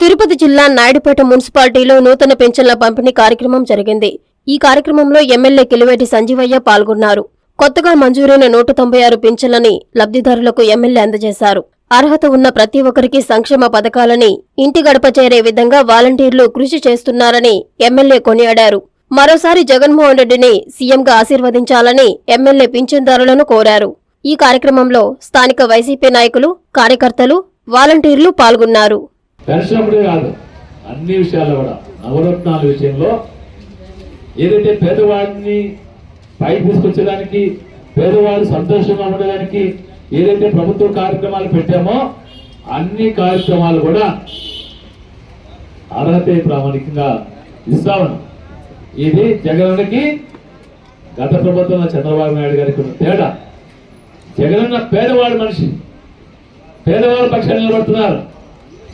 తిరుపతి జిల్లా నాయుడుపేట మున్సిపాలిటీలో నూతన పెన్షన్ల పంపిణీ కార్యక్రమం జరిగింది. ఈ కార్యక్రమంలో ఎమ్మెల్యే కిలివేటి సంజీవయ్య పాల్గొన్నారు. కొత్తగా మంజూరైన నూట తొంభై ఆరు పింఛన్లని లబ్ధిదారులకు ఎమ్మెల్యే అందజేశారు. అర్హత ఉన్న ప్రతి ఒక్కరికి సంక్షేమ పథకాలని ఇంటి గడప చేరే విధంగా వాలంటీర్లు కృషి చేస్తున్నారని ఎమ్మెల్యే కొనియాడారు. మరోసారి జగన్మోహన్ రెడ్డిని సీఎంగా ఆశీర్వదించాలని ఎమ్మెల్యే పింఛన్దారులను కోరారు. ఈ కార్యక్రమంలో స్థానిక వైసీపీ నాయకులు కార్యకర్తలు వాలంటీర్లు పాల్గొన్నారు. పెన్షన్ అప్పుడే కాదు అన్ని విషయాల్లో కూడా. నవరత్నాల విషయంలో ఏదైతే పేదవాడిని పైకి తీసుకొచ్చేదానికి పేదవాడు సంతోషంగా ఉండడానికి ఏదైతే ప్రభుత్వ కార్యక్రమాలు పెట్టామో అన్ని కార్యక్రమాలు కూడా అర్హత ప్రామాణికంగా ఇస్తా ఉన్నాం. ఇది జగన్కి గత ప్రభుత్వంలో చంద్రబాబు నాయుడు గారికి ఉన్న తేడా. జగనన్న పేదవాడు మనిషి. పేదవాళ్ళ పక్షాన్ని నిలబడుతున్నారు.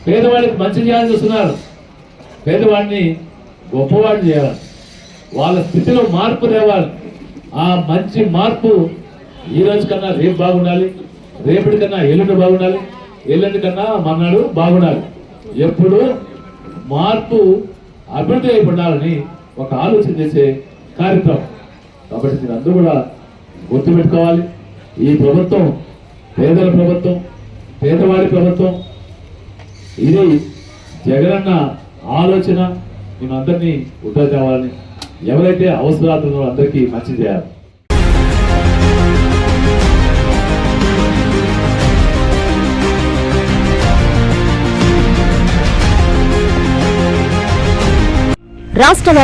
పేదవాడికి మంచి చేయాలని చూస్తున్నారు. పేదవాడిని గొప్పవాడిని చేయాలి. వాళ్ళ స్థితిలో మార్పు తేవాలి ఆ మంచి మార్పు ఈ రోజు కన్నా రేపు బాగుండాలి. రేపటి కన్నా ఎల్లుండి బాగుండాలి. ఎల్లుండి కన్నా మన్నాడు బాగుండాలి. ఎప్పుడు మార్పు అభివృద్ధి అయిపోవాలని ఒక ఆలోచన చేసే కార్యక్రమం. కాబట్టి మీరు అందరూ కూడా గుర్తుపెట్టుకోవాలి. ఈ ప్రభుత్వం పేదల ప్రభుత్వం పేదవాడి ప్రభుత్వం ఇది జగనన్న ఆలోచన. మేము అందరినీ ఉద్దరి తేవాలని ఎవరైతే అవసరాలు అందరికీ మంచి చేయాలి రాష్ట్ర